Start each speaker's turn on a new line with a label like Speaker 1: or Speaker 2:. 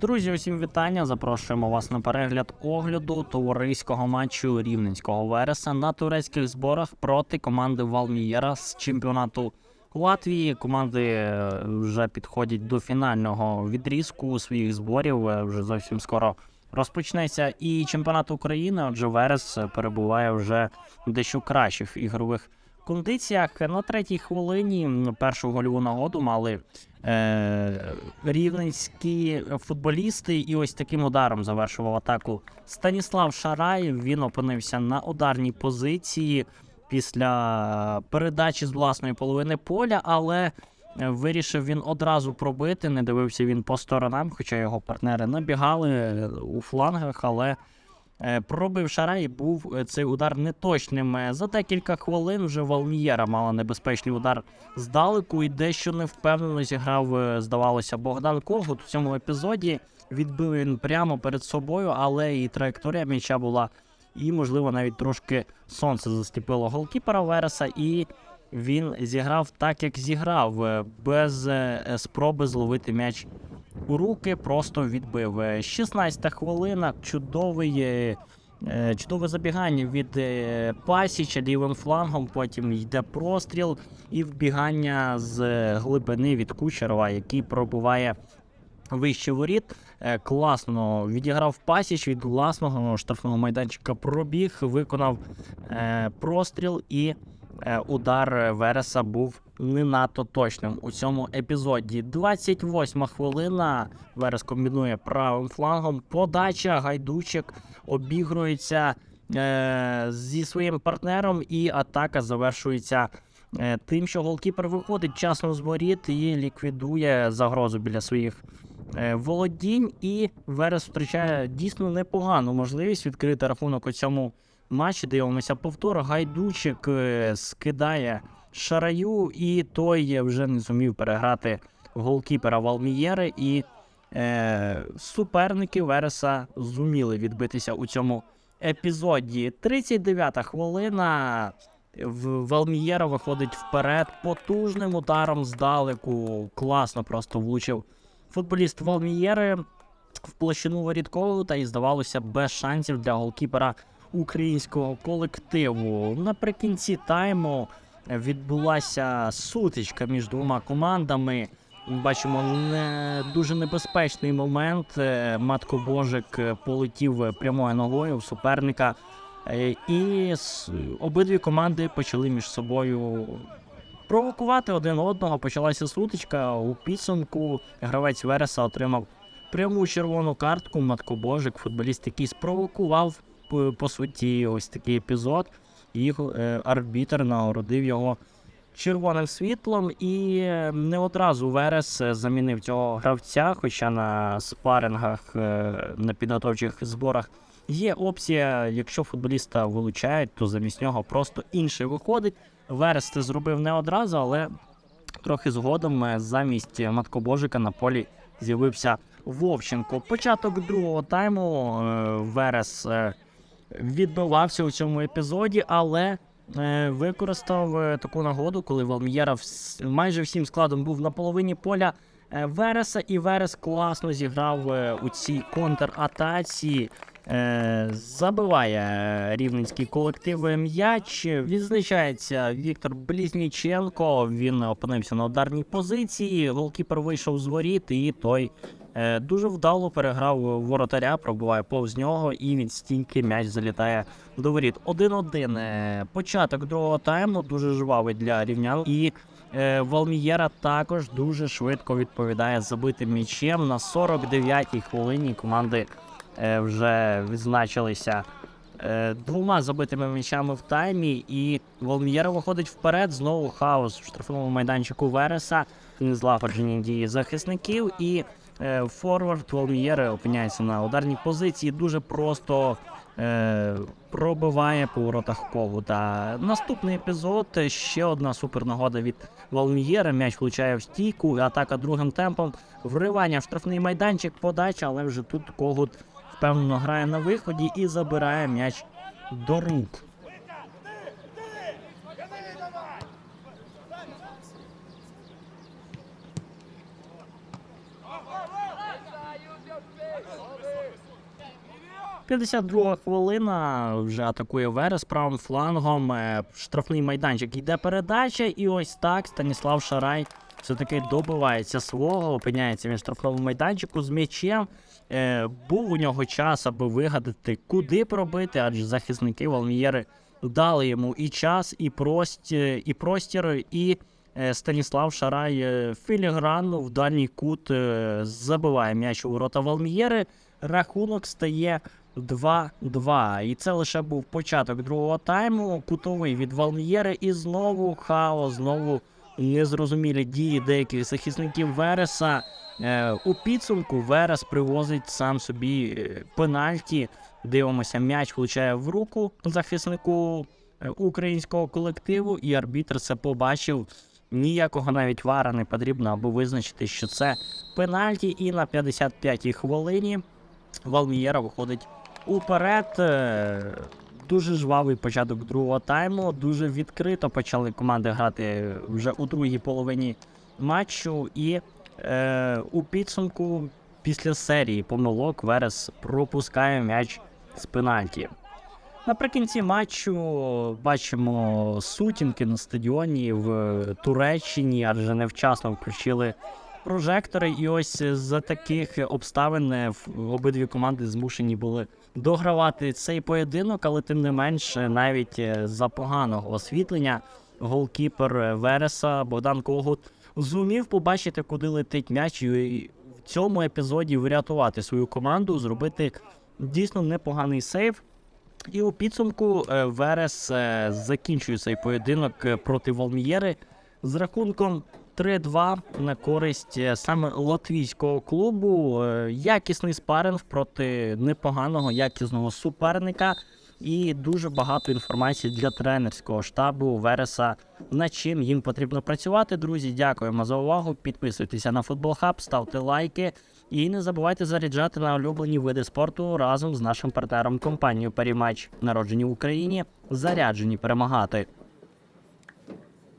Speaker 1: Друзі, усім вітання. Запрошуємо вас на перегляд огляду товариського матчу Рівненського Вереса на турецьких зборах проти команди Валмієра з чемпіонату Латвії. Команди е, вже підходять до фінального відрізку своїх зборів. е, Вже зовсім скоро розпочнеться і чемпіонат України. Отже, Верес е, перебуває вже дещо кращих ігрових кондиціях. На третій хвилині першу гольову нагоду мали е, рівненські футболісти, і ось таким ударом завершував атаку Станіслав Шараєв. Він опинився на ударній позиції після передачі з власної половини поля, але вирішив він одразу пробити. Не дивився він по сторонам, хоча його партнери набігали у флангах, але. Е, Пробив Шарай був е, цей удар неточним. Е, За декілька хвилин вже Валмієра мала небезпечний удар здалеку і дещо невпевнено зіграв, здавалося, Богдан Когут у цьому епізоді. Відбив він прямо перед собою, але і траєкторія м'яча була, і, можливо, навіть трошки сонце застіпило голкіпера Вереса, і він зіграв так, як зіграв, без спроби зловити м'яч руки, просто відбив. Е, 16 хвилина, чудовий. е, е, Чудове забігання від е, Пасіча лівим флангом, потім йде простріл і вбігання з е, глибини від Кучерова, який пробуває вище воріт. Е, Класно відіграв Пасіч від власного штрафного майданчика. Пробіг, виконав е, простріл і е, удар Вереса був не надто точним у цьому епізоді. 28 хвилина. Верес комбінує правим флангом. Подача гайдучик обігрується е, зі своїм партнером, і атака завершується. е, Тим, що голкіпер виходить часно з воріт і ліквідує загрозу біля своїх е, володінь, і Верес втрачає дійсно непогану можливість відкрити рахунок у цьому матчі. Дивимося повтор. Гайдучик е, скидає шараю, і той вже не зумів переграти голкіпера Валмієри. І е, суперники Вереса зуміли відбитися у цьому епізоді. 39-та хвилина. Валмієра виходить вперед потужним ударом здалеку. Класно просто влучив футболіст Валмієри в площину воріткову, та і здавалося без шансів для голкіпера українського колективу. Наприкінці тайму відбулася сутичка між двома командами. Бачимо не дуже небезпечний момент. Е, Матко Божик полетів прямою ногою в суперника. Е, І обидві команди почали між собою провокувати один одного. Почалася сутичка. У підсумку гравець Вереса отримав пряму червону картку. Матко Божик, футболіст, який спровокував по, суті ось такий епізод. І е, арбітр нагородив його червоним світлом, і е, не одразу Верес е, замінив цього гравця, хоча на спарингах на підготовчих зборах є опція, якщо футболіста вилучають, то замість нього просто інший виходить. Верес це зробив не одразу, але трохи згодом замість Маткобожика на полі з'явився Вовченко. Початок другого тайму Верес відбивався у цьому епізоді, але е, використав е, таку нагоду, коли Валмієра вс- майже всім складом був на половині поля е, Вереса, і Верес класно зіграв у цій контратаці. Забиває рівненський колектив м'яч. Відзначається Віктор Блізніченко. Він опинився на ударній позиції. Голкіпер вийшов з воріт, і той дуже вдало переграв воротаря, пробуває повз нього, і від стінки м'яч залітає до воріт. 1-1. Е, Початок другого тайму дуже жвавий для рівнян. І е, Валмієра також дуже швидко відповідає забитим м'ячем. На 49-й хвилині команди е, вже відзначилися е, двома забитими м'ячами в таймі, і Волм'єра виходить вперед. Знову хаос в штрафному майданчику Вереса, незлагоджені дії захисників, і е, форвард Волм'єри опиняється на ударній позиції. Дуже просто е, пробиває по воротах Ковута. Наступний епізод ще одна супернагода від Волм'єра. М'яч влучає в стійку. Атака другим темпом. Вривання в штрафний майданчик, подача, але вже тут Когут впевнено грає на виході і забирає м'яч до рук. 52 хвилина вже атакує Верес правим флангом. Е, штрафний майданчик йде передача, і ось так Станіслав Шарай все-таки добивається свого, опиняється він штрафному майданчику з м'ячем. Е, був у нього час, аби вигадати, куди пробити, адже захисники Валмієри дали йому і час, і простір, і. Простір, і Станіслав Шарай е, філігранно в дальній кут е, забиває м'яч у ворота Валмієри. Рахунок стає 2-2. І це лише був початок другого тайму. Кутовий від Валмієри. І знову хаос, знову незрозумілі дії деяких захисників Вереса. Е, у підсумку Верес привозить сам собі е, пенальті. Дивимося, м'яч влучає в руку захиснику е, українського колективу, і арбітр це побачив. Ніякого навіть вара не потрібно, аби визначити, що це пенальті. І на 55-й хвилині Валмієра виходить уперед. Е, Дуже жвавий початок другого тайму. Дуже відкрито почали команди грати вже у другій половині матчу. І е, у підсумку після серії помилок Верес пропускає м'яч з пенальті. Наприкінці матчу бачимо сутінки на стадіоні в Туреччині, адже невчасно включили прожектори. І ось за таких обставин обидві команди змушені були догравати цей поєдинок, але тим не менш, навіть за поганого освітлення голкіпер Вереса Богдан Когут зумів побачити, куди летить м'яч, і в цьому епізоді врятувати свою команду, зробити дійсно непоганий сейв. І у підсумку е, Верес е, закінчує цей поєдинок е, проти Волмієри з рахунком 3-2 на користь саме латвійського клубу. Якісний спаринг проти непоганого якісного суперника. І дуже багато інформації для тренерського штабу Вереса, над чим їм потрібно працювати. Друзі, дякуємо за увагу. Підписуйтеся на Футбол Хаб, ставте лайки і не забувайте заряджати на улюблені види спорту разом з нашим партнером компанією Перімач, народжені в Україні, заряджені перемагати.